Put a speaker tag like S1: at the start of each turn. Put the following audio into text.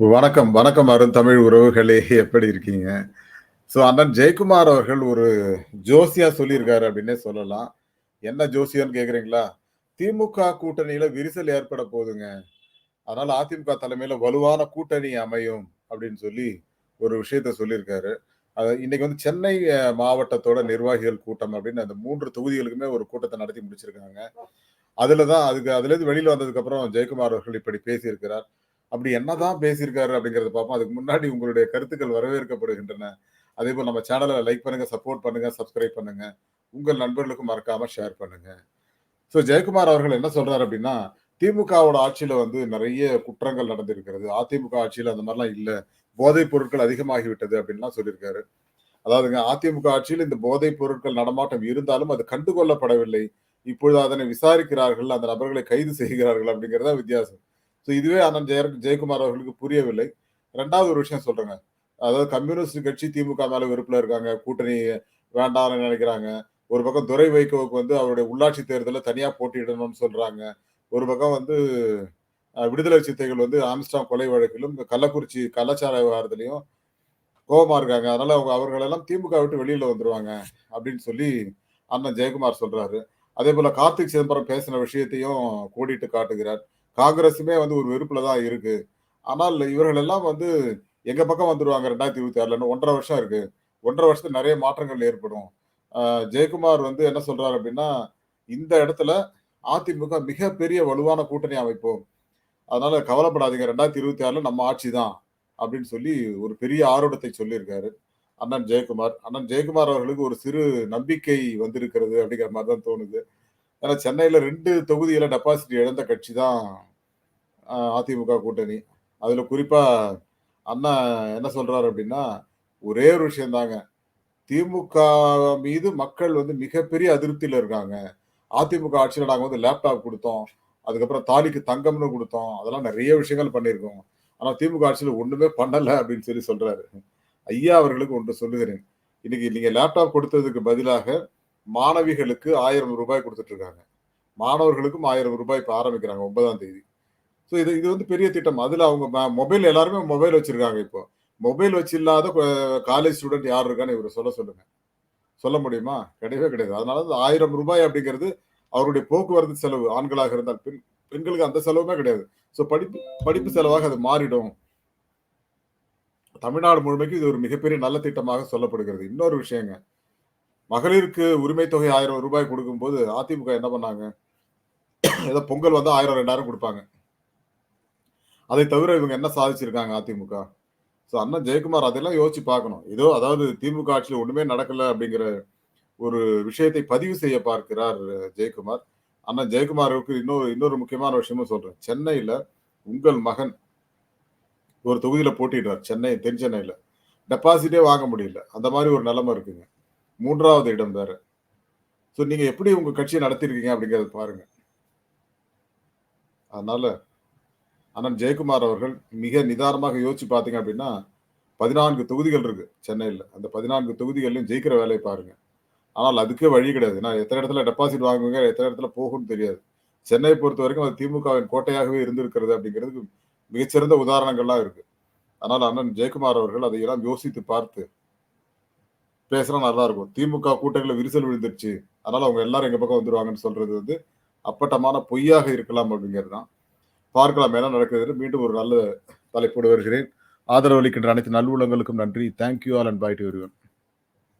S1: வணக்கம், வணக்கம் அருண் தமிழ் உறவுகளே! எப்படி இருக்கீங்க? ஸோ அண்ணன் ஜெயக்குமார் அவர்கள் ஒரு ஜோசியா சொல்லியிருக்காரு அப்படின்னே சொல்லலாம். என்ன ஜோசியம்னு கேட்குறீங்களா திமுக கூட்டணியில விரிசல் ஏற்பட போதுங்க. அதனால அதிமுக தலைமையில வலுவான கூட்டணி அமையும் அப்படின்னு சொல்லி ஒரு விஷயத்த சொல்லியிருக்காரு. அ இன்னைக்கு வந்து சென்னை மாவட்டத்தோட நிர்வாகிகள் கூட்டம் அப்படின்னு அந்த மூன்று தொகுதிகளுக்குமே ஒரு கூட்டத்தை நடத்தி முடிச்சிருக்காங்க. அதுல தான் அதுக்கு அதுலேருந்து வெளில வந்ததுக்கப்புறம் ஜெயக்குமார் அவர்கள் இப்படி பேசியிருக்கிறார். அப்படி என்னதான் பேசியிருக்காரு அப்படிங்கிறத பார்ப்போம். அதுக்கு முன்னாடி உங்களுடைய கருத்துக்கள் வரவேற்கப்படுகின்றன. அதே போல் நம்ம சேனலை லைக் பண்ணுங்க, சப்போர்ட் பண்ணுங்க, சப்ஸ்கிரைப் பண்ணுங்க. உங்கள் நண்பர்களுக்கும் மறக்காம ஷேர் பண்ணுங்க. ஸோ ஜெயக்குமார் அவர்கள் என்ன சொல்றாரு அப்படின்னா, திமுகவோட ஆட்சியில வந்து நிறைய குற்றங்கள் நடந்திருக்கிறது. அதிமுக ஆட்சியில அந்த மாதிரிலாம் இல்லை போதைப் பொருட்கள் அதிகமாகிவிட்டது அப்படின்லாம் சொல்லியிருக்காரு. அதாவதுங்க அதிமுக ஆட்சியில் இந்த போதைப் பொருட்கள் நடமாட்டம் இருந்தாலும் அது கண்டுகொள்ளப்படவில்லை. இப்பொழுது அதனை விசாரிக்கிறார்கள். அந்த நபர்களை கைது செய்கிறார்கள் அப்படிங்கிறது தான் வித்தியாசம். ஸோ இதுவே அண்ணன் ஜெய ஜெயக்குமார் அவர்களுக்கு புரியவில்லை. ரெண்டாவது ஒரு விஷயம் சொல்றேங்க. அதாவது கம்யூனிஸ்ட் கட்சி திமுக மேல வெறுப்புல இருக்காங்க. கூட்டணி வேண்டாம்னு நினைக்கிறாங்க ஒரு பக்கம் துரை வைகோவுக்கு வந்து அவருடைய உள்ளாட்சி தேர்தலில் தனியாக போட்டியிடணும்னு சொல்றாங்க. ஒரு பக்கம் வந்து விடுதலை சித்தைகள் வந்து ஆம்ஸ்ட்ராங் கொலை வழக்கிலும், கள்ளக்குறிச்சி கலாச்சார விவகாரத்திலையும் கோபமாக இருக்காங்க. அதனால அவங்க அவர்களெல்லாம் திமுக விட்டு வெளியில வந்துருவாங்க அப்படின்னு சொல்லி அண்ணன் ஜெயக்குமார் சொல்றாரு. அதேபோல கார்த்திக் சிதம்பரம் பேசின விஷயத்தையும் கோடிட்டு காட்டுகிறார். காங்கிரஸுமே வந்து ஒரு வெறுப்புல தான் இருக்கு. ஆனால் இவர்கள் எல்லாம் வந்து எங்க பக்கம் வந்துருவாங்க ரெண்டாயிரத்தி இருபத்தி ஆறுலன்னு ஒன்றரை வருஷம் இருக்கு. 1 1/2 வருஷத்துல மாற்றங்கள் ஏற்படும். ஜெயக்குமார் வந்து என்ன சொல்றாரு அப்படின்னா, இந்த இடத்துல அதிமுக மிகப்பெரிய வலுவான கூட்டணி அமைப்போம். அதனால கவலைப்படாதீங்க 2026ல நம்ம ஆட்சி தான் அப்படின்னு சொல்லி ஒரு பெரிய ஆர்வத்தை சொல்லியிருக்காரு. அண்ணன் ஜெயக்குமார். அண்ணன் ஜெயக்குமார் அவர்களுக்கு ஒரு சிறு நம்பிக்கை வந்திருக்கிறது அப்படிங்கிற மாதிரி தான் தோணுது. ஏன்னா சென்னையில ரெண்டு தொகுதியில டெபாசிட் இழந்த கட்சி தான் அதிமுக கூட்டணி. அதுல குறிப்பா அண்ணா என்ன சொல்றாரு அப்படின்னா, ஒரே ஒரு விஷயம் தாங்க. திமுக மீது மக்கள் வந்து மிகப்பெரிய அதிருப்தியில இருக்காங்க. அதிமுக ஆட்சியில் நாங்கள் வந்து லேப்டாப் கொடுத்தோம் அதுக்கப்புறம் தாலிக்கு தங்கம்னு கொடுத்தோம் அதெல்லாம் நிறைய விஷயங்கள் பண்ணியிருக்கோம். ஆனால் திமுக ஆட்சியில் ஒன்றுமே பண்ணலை அப்படின்னு சொல்லி சொல்கிறாரு ஐயா அவர்களுக்கு ஒன்று சொல்லுகிறேன். இன்னைக்கு நீங்கள் லேப்டாப் கொடுத்ததுக்கு பதிலாக மாணவிகளுக்கு ஆயிரம் ரூபாய் கொடுத்துட்ருக்காங்க மாணவர்களுக்கும் ஆயிரம் ரூபாய் இப்போ ஆரம்பிக்கிறாங்க ஒன்பதாம் தேதி. ஸோ இது இது வந்து பெரிய திட்டம். அதில் அவங்க ம மொபைல் எல்லாருமே மொபைல் வச்சிருக்காங்க இப்போ. மொபைல் வச்சு இல்லாத காலேஜ் ஸ்டூடெண்ட் யார் இருக்கான்னு இவரு சொல்ல சொல்லுங்க. சொல்ல முடியுமா? கிடையவே கிடையாது. அதனால ஆயிரம் ரூபாய் அப்படிங்கிறது அவருடைய போக்குவரத்து செலவு. ஆண்களாக இருந்தால் பெண் பெண்களுக்கு அந்த செலவுமே கிடையாது. ஸோ படிப்பு படிப்பு செலவாக அது மாறிடும். தமிழ்நாடு முழுமைக்கும் இது ஒரு மிகப்பெரிய நல்ல திட்டமாக சொல்லப்படுகிறது. இன்னொரு விஷயங்க. மகளிருக்கு உரிமை தொகை ரூபாய் 1000 குடுக்கும்போது அதிமுக என்ன பண்ணாங்க? ஏதோ பொங்கல் வந்து ஆயிரம் ரெண்டாயிரம் கொடுப்பாங்க அதை தவிர இவங்க என்ன சாதிச்சிருக்காங்க அதிமுக? ஸோ அண்ணன் ஜெயக்குமார் அதெல்லாம் யோசிச்சு பார்க்கணும். ஏதோ அதாவது திமுக ஆட்சியில் ஒண்ணுமே நடக்கல அப்படிங்கிற ஒரு விஷயத்தை பதிவு செய்ய பார்க்கிறார் ஜெயக்குமார். அண்ணன் ஜெயக்குமாருக்கு இன்னொரு இன்னொரு முக்கியமான விஷயமும் சொல்றேன். சென்னையில உங்கள் மகன் ஒரு தொகுதியில போட்டிடுறார் சென்னை தென் சென்னையில. டெபாசிட்டே வாங்க முடியல. அந்த மாதிரி ஒரு நிலைமை இருக்குங்க. மூன்றாவது இடம் வேற. ஸோ நீங்க எப்படி உங்க கட்சியை நடத்தியிருக்கீங்க அப்படிங்கிறத பாருங்க. அதனால அண்ணன் ஜெயக்குமார் அவர்கள் மிக நிதானமாக யோசிச்சு பார்த்தீங்க அப்படின்னா, 14 தொகுதிகள் இருக்கு சென்னையில் அந்த பதினான்கு தொகுதிகள்லையும் ஜெயிக்கிற வேலையை பாருங்க. ஆனால் அதுக்கே வழி கிடையாது. நான் எத்தனை இடத்துல டெபாசிட் வாங்குவீங்க, எத்தனை இடத்துல போகும்னு தெரியாது. சென்னையை பொறுத்த வரைக்கும் அது திமுகவின் கோட்டையாகவே இருந்திருக்கிறது அப்படிங்கிறதுக்கு மிகச்சிறந்த உதாரணங்கள்லாம் இருக்கு. அதனால் அண்ணன் ஜெயக்குமார் அவர்கள் அதையெல்லாம் யோசித்து பார்த்து பேசினா நல்லா இருக்கும். திமுக கூட்டங்களில் விரிசல் விழுந்துருச்சு. அதனால அவங்க எல்லாரும் எங்க பக்கம் வந்துருவாங்கன்னு சொல்றது வந்து அப்பட்டமான பொய்யாக இருக்கலாம் அப்படிங்கிறது தான். பார்க்கலாம் என்ன நடக்குதுன்னு. மீண்டும் ஒரு நல்ல தலைப்போடு வருகிறேன். ஆதரவு அளிக்கின்ற அனைத்து நல்லுள்ளங்களுக்கும் நன்றி. Thank you all and bye to